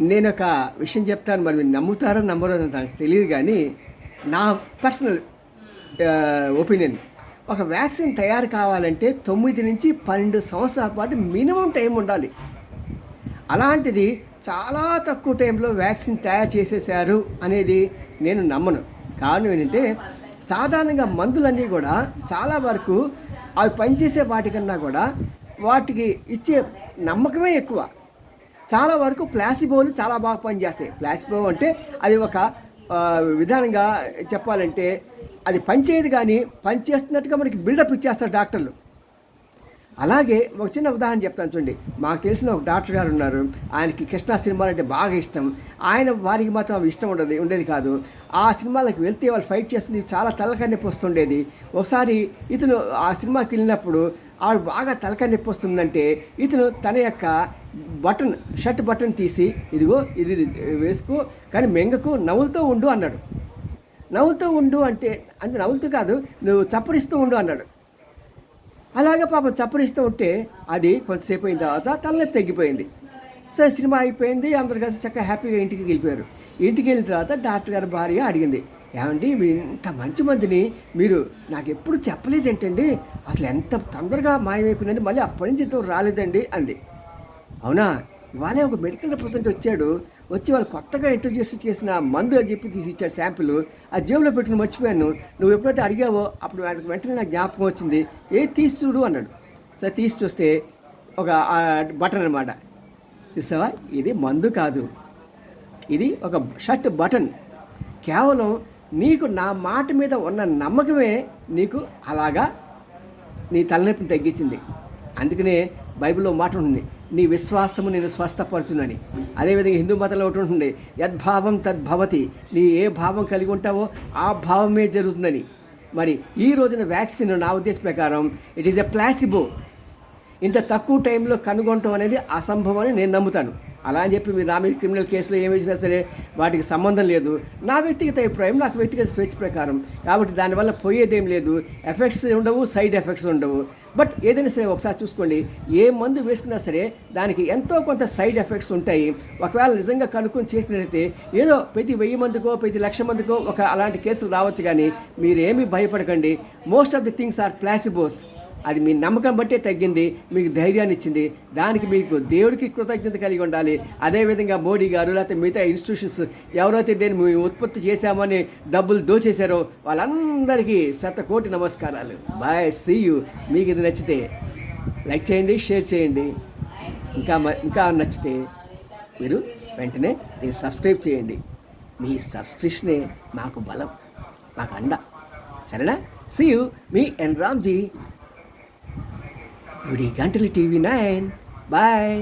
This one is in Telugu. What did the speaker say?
నేను ఒక విషయం చెప్తాను మరి మీరు నమ్ముతారో నమ్మరో నాకు తెలియదు కానీ నా పర్సనల్ ఒపీనియన్. ఒక వ్యాక్సిన్ తయారు కావాలంటే తొమ్మిది నుంచి పన్నెండు సంవత్సరాల పాటు మినిమం టైం ఉండాలి. అలాంటిది చాలా తక్కువ టైంలో వ్యాక్సిన్ తయారు చేసేసారు అనేది నేను నమ్మను. కారణం ఏంటంటే సాధారణంగా మందులన్నీ కూడా చాలా వరకు అవి పనిచేసే వాటికన్నా కూడా వాటికి ఇచ్చే నమ్మకమే ఎక్కువ. చాలా వరకు ప్లాసిబోలు చాలా బాగా పనిచేస్తాయి. ప్లాసిబో అంటే అది ఒక విధానంగా చెప్పాలంటే అది పనిచేయదు కానీ పనిచేస్తున్నట్టుగా మనకి బిల్డప్ ఇచ్చేస్తారు డాక్టర్లు. అలాగే ఒక చిన్న ఉదాహరణ చెప్తాను చూడండి. మాకు తెలిసిన ఒక డాక్టర్ గారు ఉన్నారు. ఆయనకి కృష్ణ సినిమాలు అంటే బాగా ఇష్టం. ఆయన వారికి మాత్రం అవి ఇష్టం ఉండదు ఉండేది కాదు. ఆ సినిమాలకు వెళ్తే వాళ్ళు ఫైట్ చేస్తుంది చాలా తలకాయ నొప్పి వస్తుండేది. ఒకసారి ఇతను ఆ సినిమాకి వెళ్ళినప్పుడు ఆవిడ బాగా తలకాయ నొప్పి వస్తుందంటే ఇతను తన యొక్క బటన్ షర్ట్ బటన్ తీసి ఇదిగో ఇది వేసుకో కానీ మెంగకు నవ్వులతో ఉండు అన్నాడు. నవ్వుతూ ఉండు అంటే అంటే నవ్వుతూ కాదు నువ్వు చప్పరిస్తూ ఉండు అన్నాడు. అలాగే పాపం చప్పరిస్తూ ఉంటే అది కొంతసేపు అయిన తర్వాత తలనొప్పి తగ్గిపోయింది. సరే సినిమా అయిపోయింది. అందరు కలిసి చక్కగా హ్యాపీగా ఇంటికి వెళ్ళిపోయారు. ఇంటికి వెళ్ళిన తర్వాత డాక్టర్ గారి భార్య అడిగింది ఏమండి మీ ఇంత మంచి మందిని మీరు నాకు ఎప్పుడు చెప్పలేదు ఏంటండి? అసలు ఎంత తొందరగా మాయమైపోయిందండి. మళ్ళీ అప్పటి నుంచి రాలేదండి అంది. అవునా? ఇవాళ ఒక మెడికల్ రిప్రజెంట్ వచ్చాడు. వచ్చి వాళ్ళు కొత్తగా ఇంట్రడ్యూస్ చేసిన మందు అని చెప్పి తీసి ఇచ్చాడు శాంపిల్. ఆ జేబులో పెట్టుకుని మర్చిపోయాను. నువ్వు ఎప్పుడైతే అడిగావో అప్పుడు వాడికి వెంటనే నాకు జ్ఞాపకం వచ్చింది. ఏ తీసి చూడు అన్నాడు. సరే తీసి చూస్తే ఒక బటన్ అనమాట చూసావా? ఇది మందు కాదు. ఇది ఒక షర్ట్ బటన్. కేవలం నీకు నా మాట మీద ఉన్న నమ్మకమే నీకు అలాగా నీ తలనొప్పిని తగ్గించింది. అందుకనే బైబిల్లో మాట ఉంటుంది. నీ విశ్వాసము నేను స్వస్థపరచునని. అదేవిధంగా హిందూ మతంలో ఒకటి ఉంటుంది యద్భావం తద్భవతి నీ ఏ భావం కలిగి ఉంటావో ఆ భావమే జరుగుతుందని. మరి ఈ రోజున వ్యాక్సిన్ నా ఉద్దేశం ప్రకారం ఇట్ ఈస్ ఎ ప్లాసిబో ఇంత తక్కువ టైంలో కనుగొనటం అనేది అసంభవం అని నేను నమ్ముతాను. అలా అని చెప్పి మీరు నా మీద క్రిమినల్ కేసులో ఏమి వేసినా సరే వాటికి సంబంధం లేదు. నా వ్యక్తిగత అభిప్రాయం నాకు వ్యక్తిగత స్వేచ్ఛ ప్రకారం. కాబట్టి దానివల్ల పోయేదేం లేదు. ఎఫెక్ట్స్ ఉండవు సైడ్ ఎఫెక్ట్స్ ఉండవు. బట్ ఏదైనా సరే ఒకసారి చూసుకోండి. ఏ మందు వేసుకున్నా సరే దానికి ఎంతో కొంత సైడ్ ఎఫెక్ట్స్ ఉంటాయి. ఒకవేళ నిజంగా కనుక్కొని చేసినట్లయితే ఏదో ప్రతి వెయ్యి మందికో ప్రతి లక్ష మందికో ఒక అలాంటి కేసులు రావచ్చు కానీ మీరేమీ భయపడకండి. Most of the things are placebos అది మీ నమ్మకం బట్టే తగ్గింది మీకు ధైర్యాన్ని ఇచ్చింది. దానికి మీకు దేవుడికి కృతజ్ఞత కలిగి ఉండాలి. అదేవిధంగా మోడీ గారు లేకపోతే మిగతా ఇన్స్టిట్యూషన్స్ ఎవరైతే దీన్ని మేము ఉత్పత్తి చేశామని డబ్బులు దోచేశారో వాళ్ళందరికీ శత కోటి నమస్కారాలు. బాయ్ సీ యూ మీకు ఇది నచ్చితే లైక్ చేయండి షేర్ చేయండి. ఇంకా ఇంకా నచ్చితే మీరు వెంటనే దీన్ని సబ్స్క్రైబ్ చేయండి. మీ సబ్స్క్రిప్షనే మాకు బలం మాకు అండ. సరేనా? సీ యూ మీ ఎన్ రామ్జీ. గుడి గంటలు టీవీ నైన్ బాయ్